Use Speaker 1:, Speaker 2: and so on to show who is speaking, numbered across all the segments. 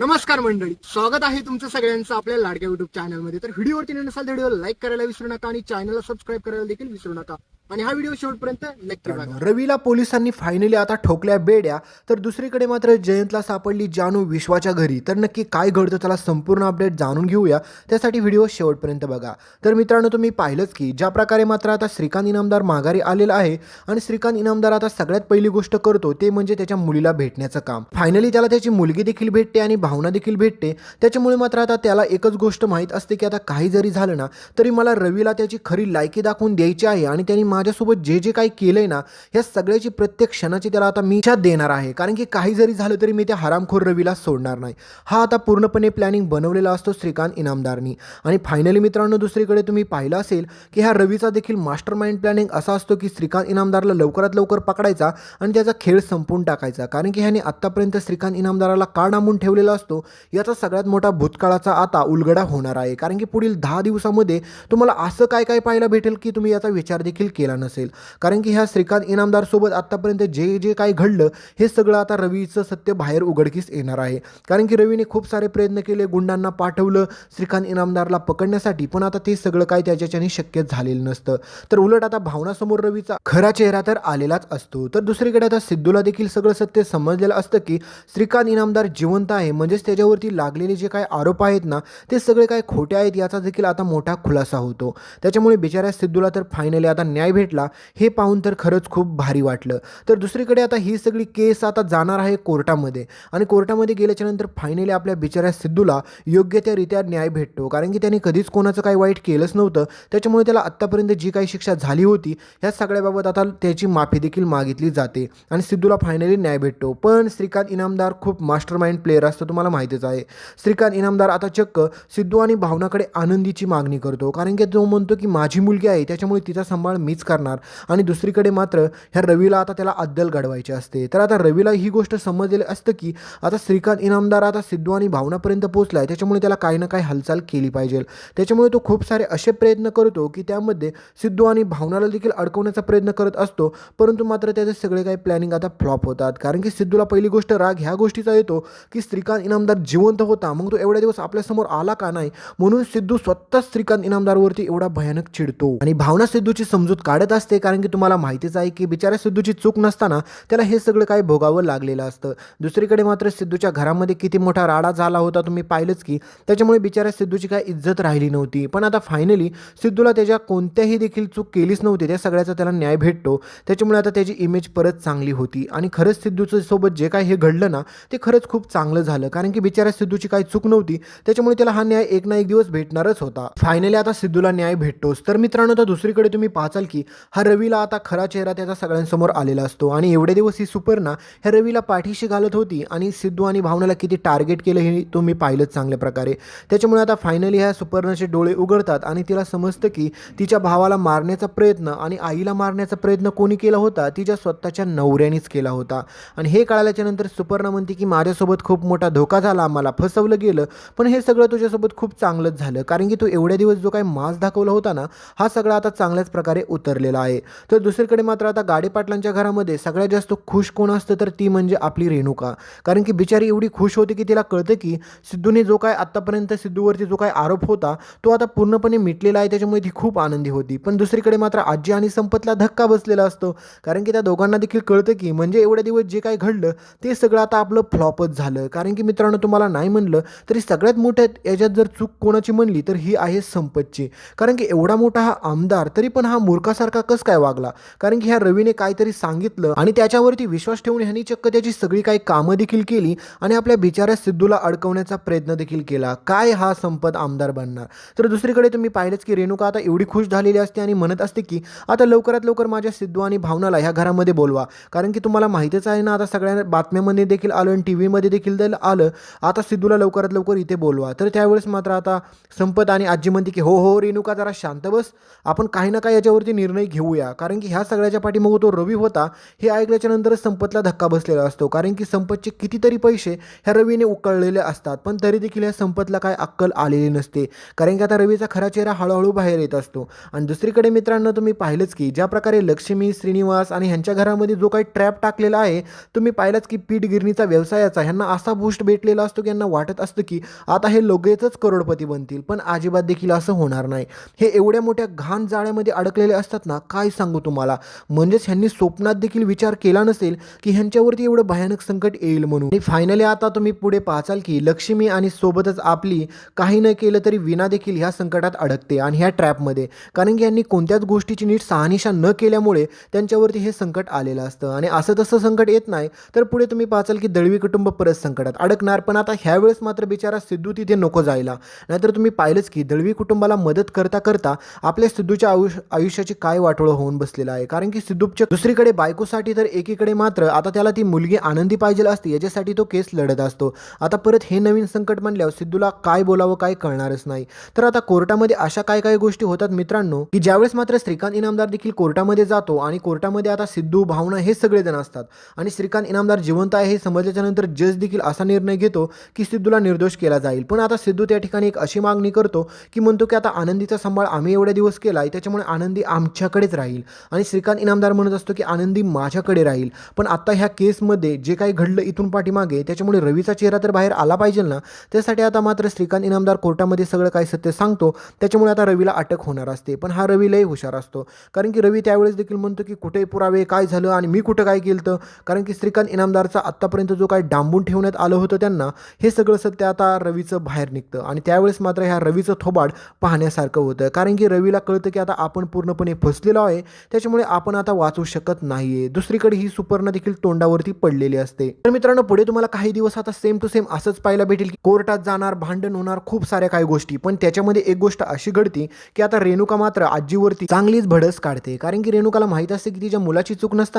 Speaker 1: नमस्कार मंडळी स्वागत आहे तुमचं सगळ्यांचं आपल्या लाडक्या युट्यूब चॅनलमध्ये तर व्हिडिओवरती नसाल तर व्हिडिओ लाईक करायला विसरू नका आणि चॅनलला सबस्क्राईब करायला देखील विसरू नका. आणि हा व्हिडिओ शेवटपर्यंत नक्की बघा.
Speaker 2: रवीला पोलिसांनी फायनली आता ठोकल्या बेड्या तर दुसरीकडे मात्र जयंतला सापडली जानू विश्वाच्या घरी. तर नक्की काय घडतं त्याला संपूर्ण अपडेट जाणून घेऊया. त्यासाठी व्हिडिओ शेवटपर्यंत बघा. तर मित्रांनो तुम्ही पाहिलंच की ज्या प्रकारे मात्र आता श्रीकांत इनामदार माघारी आलेला आहे आणि श्रीकांत इनामदार आता सगळ्यात पहिली गोष्ट करतो ते म्हणजे त्याच्या मुलीला भेटण्याचं काम. फायनली त्याला त्याची मुलगी देखील भेटते आणि भावना देखील भेटते. त्याच्यामुळे मात्र आता त्याला एकच गोष्ट माहीत असते की आता काही जरी झालं ना तरी मला रवीला त्याची खरी लायकी दाखवून द्यायची आहे आणि त्यांनी माझ्यासोबत जे जे काही केलंय ना या सगळ्याची प्रत्येक क्षणाची त्याला आता मी इच्छा देणार आहे. कारण की काही जरी झालं तरी मी त्या हरामखोर रवीला सोडणार नाही. हा आता पूर्णपणे प्लॅनिंग बनवलेला असतो श्रीकांत इनामदारनी. आणि फायनली मित्रांनो दुसरीकडे तुम्ही पाहिलं असेल की ह्या रवीचा देखील मास्टर माइंड प्लॅनिंग असा असतो की श्रीकांत इनामदारला लवकरात लवकर पकडायचा आणि त्याचा खेळ संपून टाकायचा. कारण की ह्याने आत्तापर्यंत श्रीकांत इनामदाराला का डांबून ठेवलेला असतो? याचा सगळ्यात मोठा भूतकाळाचा आता उलगडा होणार आहे. कारण की पुढील दहा दिवसामध्ये तुम्हाला असं काय काय पाहायला भेटेल की तुम्ही याचा विचार देखील केला नसेल. कारण की ह्या श्रीकांत इनामदारसोबत आत्तापर्यंत जे जे काही घडलं हे सगळं आता रवीचं सत्य बाहेर उघडकीस येणार आहे. कारण की रवीने खूप सारे प्रयत्न केले गुंडांना पाठवलं श्रीकांत इनामदारला पकडण्यासाठी. पण आता ते सगळं काय त्याच्याच्याने शक्य झालेलं नसतं. तर उलट आता भावनासमोर रवीचा खरा चेहरा तर आलेलाच असतो. तर दुसरीकडे आता सिद्धूला देखील सगळं सत्य समजलेलं असतं की श्रीकांत इनामदार जिवंत आहे. म्हणजेच त्याच्यावरती लागलेले जे काही आरोप आहेत ना ते सगळे काय खोटे आहेत याचा देखील आता मोठा खुलासा होतो. त्याच्यामुळे बिचाऱ्या सिद्धूला तर फायनली आता न्याय भेटला हे पाहून तर खरंच खूप भारी वाटलं. तर दुसरीकडे आता ही सगळी केस आता जाणार आहे कोर्टामध्ये आणि कोर्टामध्ये गेल्याच्यानंतर फायनली आपल्या बिचाऱ्या सिद्धूला योग्य त्या रीत्या न्याय भेटतो. कारण की त्याने कधीच कोणाचं काही वाईट केलंच नव्हतं. त्याच्यामुळे त्याला आत्तापर्यंत जी काही शिक्षा झाली होती ह्या सगळ्याबाबत आता त्याची माफी देखील मागितली जाते आणि सिद्धूला फायनली न्याय भेटतो. पण श्रीकांत इनामदार खूप मास्टर माइंड प्लेअर असतो तुम्हाला माहितीच आहे. श्रीकांत इनामदार आता चक्क सिद्धू आणि भावनाकडे आनंदीची मागणी करतो. कारण की तो म्हणतो की माझी मुलगी आहे त्याच्यामुळे तिचा सांभाळ मीच करणार. आणि दुसरीकडे मात्र ह्या रवीला आता त्याला अद्दल घडवायची असते. तर आता रवीला ही गोष्ट समजलेली असतं की आता श्रीकांत इनामदार आता सिद्धू आणि भावनापर्यंत पोहोचला आहे त्याच्यामुळे त्याला काही ना काही हालचाल केली पाहिजे. त्याच्यामुळे तो खूप सारे असे प्रयत्न करतो की त्यामध्ये सिद्धू आणि भावनाला देखील अडकवण्याचा प्रयत्न करत असतो. परंतु मात्र त्याचे सगळे काही प्लॅनिंग आता फ्लॉप होतात. कारण की सिद्धूला पहिली गोष्ट राग ह्या गोष्टीचा येतो की श्रीकांत इनामदार जिवंत होता. मग तो एवढ्या दिवस आपल्यासमोर आला का नाही? म्हणून सिद्धू स्वतः श्रीकांत इनामदारवरती एवढा भयानक चिडतो. आणि भावना सिद्धूची समजूत काढत असते कारण की तुम्हाला माहितीच आहे की बिचाऱ्या सिद्धूची चूक नसताना त्याला हे सगळं काही भोगावं लागलेलं असतं. दुसरीकडे मात्र सिद्धूच्या घरामध्ये किती मोठा राडा झाला होता तुम्ही पाहिलंच की त्याच्यामुळे बिचाऱ्या सिद्धूची काय इज्जत राहिली नव्हती. पण आता फायनली सिद्धूला त्याच्या कोणत्याही देखील चूक केलीच नव्हती त्या सगळ्याचा त्याला न्याय भेटतो. त्याच्यामुळे आता त्याची इमेज परत चांगली होती. आणि खरंच सिद्धूचं सोबत जे काय हे घडलं ना ते खरंच खूप चांगलं झालं कारण की बिचाऱ्या सिद्धूची काही चूक नव्हती. त्याच्यामुळे त्याला हा न्याय एक ना एक दिवस भेटणारच होता. फायनली आता सिद्धूला न्याय भेटतोच. तर मित्रांनो तर दुसरीकडे तुम्ही पाहाल की हा रवीला आता खरा चेहरा त्याचा सगळ्यांसमोर आलेला असतो. आणि एवढे दिवस ही सुपर्णा ह्या रवीला पाठीशी घालत होती आणि सिद्धू आणि भावनाला किती टार्गेट केलं हे तुम्ही पाहिलंच चांगल्या प्रकारे. त्याच्यामुळे आता फायनली ह्या सुपर्णाचे डोळे उघडतात आणि तिला समजतं की तिच्या भावाला मारण्याचा प्रयत्न आणि आईला मारण्याचा प्रयत्न कोणी केला होता? तिच्या स्वतःच्या नवऱ्यानेच केला होता. आणि हे कळाल्याच्या नंतर सुपर्णा म्हणते की माझ्यासोबत खूप मोठा धोका झाला. आम्हाला फसवलं गेलं. पण हे सगळं तुझ्यासोबत खूप चांगलंच झालं. कारण की तू एवढ्या दिवस जो काही मास दाखवला होता ना हा सगळा आता चांगल्याच प्रकारे उतर उतरलेला आहे. तर दुसरीकडे मात्र आता गाडेपाटलांच्या घरामध्ये सगळ्यात जास्त खुश कोण असतं तर ती म्हणजे आपली रेणुका. कारण की बिचारी एवढी खुश होती की तिला कळतं की सिद्धूने जो काय आत्तापर्यंत सिद्धूवरती जो काय आरोप होता तो आता पूर्णपणे मिटलेला आहे त्याच्यामुळे ती खूप आनंदी होती. पण दुसरीकडे मात्र आजी आणि संपतला धक्का बसलेला असतो. कारण की त्या दोघांना देखील कळतं की म्हणजे एवढ्या दिवस जे काय घडलं ते सगळं आता आपलं फ्लॉपच झालं. कारण की मित्रांनो तुम्हाला नाही म्हणलं तरी सगळ्यात मोठ्या याच्यात जर चूक कोणाची म्हणली तर ही आहे संपतची. कारण की एवढा मोठा हा आमदार तरी पण हा मूर्खासारखा कस काय वागला? कारण की ह्या रवीने काहीतरी सांगितलं आणि त्याच्यावरती विश्वास ठेवून ह्यांनी चक्क त्याची सगळी काही कामं देखील केली आणि आपल्या बिचाऱ्या सिद्धूला अडकवण्याचा प्रयत्न देखील केला. काय हा संपत आमदार बनणार? तर दुसरीकडे तुम्ही पाहिलंच की रेणुका आता एवढी खुश झालेली असते आणि म्हणत असते की आता लवकरात लवकर माझ्या सिद्धू आणि भावनाला ह्या घरामध्ये बोलवा. कारण की तुम्हाला माहितीच आहे ना आता सगळ्या बातम्यामध्ये देखील आलं आणि टी व्हीमध्ये देखील देखील आलं. आता सिद्धूला लवकरात लवकर इथे बोलवा. तर त्यावेळेस मात्र आता संपत आणि आजी म्हणते की हो हो रेणुका जरा शांत बस. आपण काही ना काही याच्यावरती निर्णय निर्णय घेऊया. कारण की ह्या सगळ्याच्या पाठीमागं तो रवी होता हे ऐकल्याच्या नंतरच संपतला धक्का बसलेला असतो. कारण की संपतचे कितीतरी पैसे ह्या रवीने उकळलेले असतात. पण तरी देखील ह्या संपतला काय अक्कल आलेली नसते. कारण की आता रवीचा खरा चेहरा हळूहळू बाहेर येत असतो. आणि दुसरीकडे मित्रांनो तुम्ही पाहिलंच की ज्या प्रकारे लक्ष्मी श्रीनिवास आणि ह्यांच्या घरामध्ये जो काही ट्रॅप टाकलेला आहे तुम्ही पाहिलंच की पीठ गिरणीचा व्यवसायाचा ह्यांना असा बूस्ट भेटलेला असतो की यांना वाटत असतं की आता हे लगेचच करोडपती बनतील. पण अजिबात देखील असं होणार नाही. हे एवढ्या मोठ्या घाण जाळ्यामध्ये अडकलेले असतात ना काय सांगू तुम्हाला? म्हणजेच ह्यांनी स्वप्नात देखील विचार केला नसेल की ह्यांच्यावरती एवढं भयानक संकट येईल म्हणून. आणि फायनली आता तुम्ही पुढे पाहचाल की लक्ष्मी आणि सोबतच आपली काही न केलं तरी विना देखील ह्या संकटात अडकते आणि ह्या ट्रॅपमध्ये कारण की यांनी कोणत्याच गोष्टीची नीट सहानिशा न केल्यामुळे त्यांच्यावरती हे संकट आलेलं असतं. आणि असं तसं संकट येत नाही तर पुढे तुम्ही पाहचाल की दळवी कुटुंब परत संकटात अडकणार. पण आता ह्यावेळेस मात्र बिचारा सिद्धू तिथे नको जायला. नाहीतर तुम्ही पाहिलंच की दळवी कुटुंबाला मदत करता करता आपल्या सिद्धूच्या आयुष्य आयुष्याची काय वाटोळं होऊन बसलेलं आहे? कारण की सिद्धूच्या दुसरीकडे बायकोसाठी तर एकीकडे मात्र आता त्याला ती मुलगी आनंदी पाहिजे असते याच्यासाठी तो केस लढत असतो. आता परत हे नवीन संकट म्हणल्यावर सिद्धूला काय बोलावं काय कळणारच नाही. तर आता कोर्टामध्ये अशा काय काय गोष्टी होतात मित्रांनो की ज्यावेळेस मात्र श्रीकांत इनामदार देखील कोर्टामध्ये जातो आणि कोर्टामध्ये आता सिद्धू भावना हे सगळेजण असतात आणि श्रीकांत इनामदार जिवंत आहे हे समजल्याच्या नंतर जज देखील असा निर्णय घेतो की सिद्धूला निर्दोष केला जाईल. पण आता सिद्धू त्या ठिकाणी एक अशी मागणी करतो की म्हणतो की आता आनंदीचा सांभाळ आम्ही एवढ्या दिवस केला आहे त्याच्यामुळे आनंदी आमच्याकडेच राहील. आणि श्रीकांत इनामदार म्हणत असतो की आनंदी माझ्याकडे राहील. पण आता ह्या केसमध्ये जे काही घडलं इथून पाठीमागे त्याच्यामुळे रवीचा चेहरा तर बाहेर आला पाहिजे ना? त्यासाठी आता मात्र श्रीकांत इनामदार कोर्टामध्ये सगळं काय सत्य सांगतो. त्याच्यामुळे आता रवीला अटक होणार असते. पण हा रवी हुशार असतो. कारण की रवी त्यावेळेस देखील म्हणतो की कुठे पुरावे काय झालं आणि मी कुठं काय केलं तर कारण की श्रीकांत इनामदारचा आत्तापर्यंत जो काय डांबून ठेवण्यात आलं होतं त्यांना हे सगळं सत्य आता रवीचं बाहेर निघतं. आणि त्यावेळेस मात्र ह्या रवीचं थोबाड पाहण्यासारखं होतं. कारण की रवीला कळतं की आता आपण पूर्णपणे फसलेलो आहे त्याच्यामुळे आपण आता वाचू शकत नाही आहे दुसरीकडे ही सुपर्ण देखील तोंडावरती पडलेली असते. तर मित्रांनो पुढे तुम्हाला काही दिवस आता सेम टू सेम असंच पाहायला भेटेल की कोर्टात जाणार भांडण होणार खूप साऱ्या काही गोष्टी. पण त्याच्यामध्ये एक गोष्ट अशी घडती की आता रेणुका मात्र आजीवरती चांगलीच भडस काढते. कारण की रेणुकाला माहीत असते की तिच्या मुलाची चूक नसताना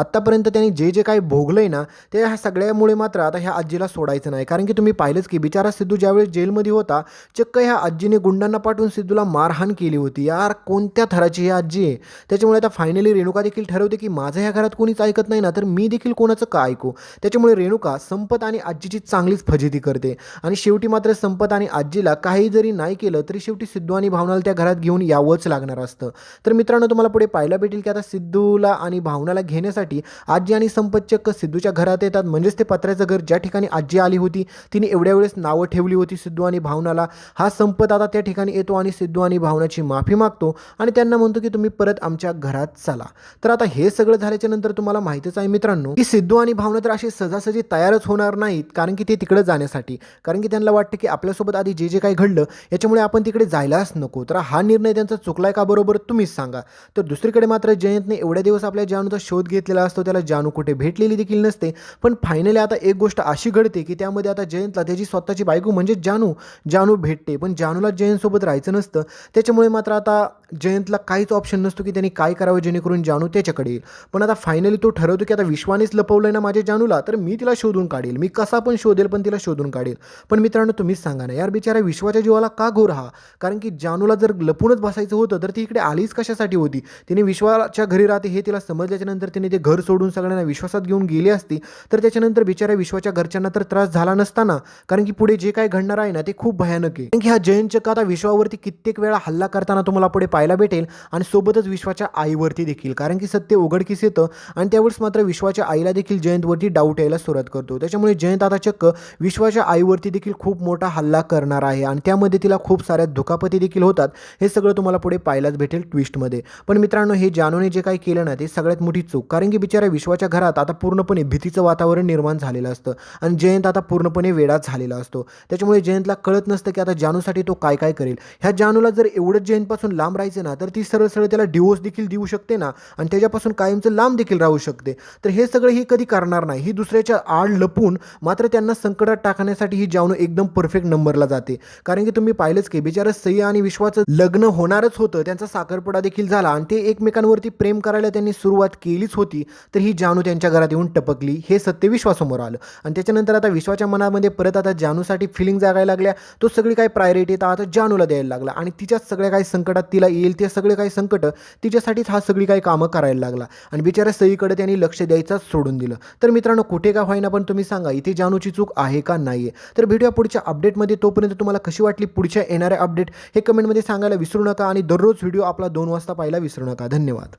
Speaker 2: आत्तापर्यंत त्यांनी जे जे काही भोगलंय ना ते ह्या सगळ्यामुळे मात्र आता ह्या आजीला सोडायचं नाही. कारण की तुम्ही पाहिलंच की बिचारा सिद्धू ज्यावेळेस जेलमध्ये होता चक्क ह्या आजीने गुंडांना पाठवून सिद्धूला मारहाण केली होती. यार कोणत्या थराची ह्या आजी आहे त्याच्यामुळे आता फायनली रेणुका देखील ठरवते की माझं ह्या घरात कोणीच ऐकत नाही ना तर मी देखील कोणाचं का ऐकू? त्याच्यामुळे रेणुका संपत आणि आजीची चांगलीच फजिती करते. आणि शेवटी मात्र संपत आणि आजीला काही जरी नाही केलं तरी शेवटी सिद्धू आणि भावनाला त्या घरात घेऊन यावंच लागणार असतं. तर मित्रांनो तुम्हाला पुढे पाहायला भेटेल की आता सिद्धूला आणि भावनाला घेण्यासाठी आजी आणि संपत चक्क सिद्धूच्या घरात येतात. म्हणजेच ते पत्र्याचं घर ज्या ठिकाणी आजी आली होती तिने एवढ्या वेळेस नावं ठेवली होती सिद्धू आणि भावनाला. हा संपत आता त्या ठिकाणी येतो आणि सिद्धू आणि भावनाची माफी मागतो आणि त्यांना म्हणतो की तुम्ही परत आमच्या घरात चला. तर आता हे सगळं झाल्याच्यानंतर तुम्हाला माहितीच आहे मित्रांनो की सिद्धू आणि भावना तर अशी सहजासहजी तयारच होणार नाहीत कारण की ते तिकडे जाण्यासाठी. कारण की त्यांना वाटतं की आपल्यासोबत आधी जे जे काही घडलं याच्यामुळे आपण तिकडे जायलाच नको. तर हा निर्णय त्यांचा चुकलाय का बरोबर तुम्हीच सांगा. तर दुसरीकडे मात्र जयंतने एवढ्या दिवस आपल्या जानूचा शोध घेतलेला असतो त्याला जानू कुठे भेटलेली देखील नसते. पण फायनली आता एक गोष्ट अशी घडते की त्यामध्ये आता जयंतला त्याची स्वतःची बायको म्हणजे जानू जानू भेटते. पण जानूला जयंतसोबत राहायचं नसतं. त्याच्यामुळे मात्र आता जयंतला काहीच ऑप्शन नसतो की त्यांनी काय करावं जेणेकरून जानू त्याच्याकडे येईल. पण आता फायनली तो ठरवतो की आता विश्वानेच लपवलं आहे ना माझ्या जानूला तर मी तिला शोधून काढेल. मी कसा पण शोधेल पण तिला शोधून काढेल. पण मित्रांनो तुम्हीच सांगा ना यार बिचारा विश्वाच्या जीवाला का घोर हा? कारण की जानूला जर लपूनच बसायचं होतं तर ती इकडे आलीच कशासाठी होती? तिने विश्वाच्या घरी राहते हे तिला समजल्याच्यानंतर तिने ते घर सोडून सगळ्यांना विश्वासात घेऊन गेली असती तर त्याच्यानंतर बिचाऱ्या विश्वाच्या घरच्यांना तर त्रास झाला नसताना कारण की पुढे जे काय घडणार आहे ना ते खूप भयानक आहे. कारण की हा जयंत चक्क आता विश्वावरती कित्येक वेळा हल्ला करताना तुम्हाला पुढे पाहिजे पाहायला भेटेल आणि सोबतच विश्वाच्या आईवरती देखील. कारण की सत्य उघडकीस येतं आणि त्यावेळेस मात्र विश्वाच्या आईला देखील जयंतवरती डाऊट यायला सुरुवात करतो. त्याच्यामुळे जयंत आता चक्क विश्वाच्या आईवरती देखील खूप मोठा हल्ला करणार आहे आणि त्यामध्ये तिला खूप साऱ्या दुखापती देखील होतात. हे सगळं तुम्हाला पुढे पाहायलाच भेटेल ट्विस्टमध्ये पण मित्रांनो हे जानूने जे काही केलं ना ते सगळ्यात मोठी चूक. कारण की बिचारा विश्वाच्या घरात आता पूर्णपणे भीतीचं वातावरण निर्माण झालेलं असतं आणि जयंत आता पूर्णपणे वेडाच झालेला असतो. त्याच्यामुळे जयंतला कळत नसतं की आता जानूसाठी तो काय काय करेल. ह्या जानूला जर एवढंच जयंतपासून लांब राहायचं ना तर ती सरळ सरळ त्याला डिवोर्स देखील देऊ शकते ना आणि त्याच्यापासून कायमचं लांब देखील राहू शकते. तर हे सगळं ही कधी करणार नाही. ही दुसऱ्याच्या आड लपून मात्र त्यांना संकटात टाकण्यासाठी ही जाणू एकदम परफेक्ट नंबरला जाते. कारण की तुम्ही पाहिलंच की बिचारा सई आणि विश्वाचं लग्न होणारच होतं त्यांचा साखरपुडा देखील झाला आणि ते एकमेकांवरती प्रेम करायला त्यांनी सुरुवात केलीच होती तर ही जानू त्यांच्या घरात येऊन टपकली. हे सत्य विश्वासमोर आलं. आणि त्याच्यानंतर आता विश्वाच्या मनामध्ये परत आता जानूसाठी फिलिंग जागायला लागल्या. तो सगळी काही प्रायोरिटी आता जानूला द्यायला लागला. आणि तिच्याच सगळ्या काही संकटात तिला येईल ते सगळे काही संकट तिच्यासाठीच हा सगळी काही कामं करायला लागला. आणि बिचाऱ्या सईकडे त्यांनी लक्ष द्यायचंच सोडून दिलं. तर मित्रांनो कुठे का होईना पण तुम्ही सांगा इथे जानूची चूक आहे का नाही आहे तर भेटूया पुढच्या अपडेटमध्ये तोपर्यंत तुम्हाला कशी वाटली पुढच्या येणाऱ्या अपडेट हे कमेंटमध्ये सांगायला विसरू नका आणि दररोज व्हिडिओ आपला दोन वाजता पाहायला विसरू नका. धन्यवाद.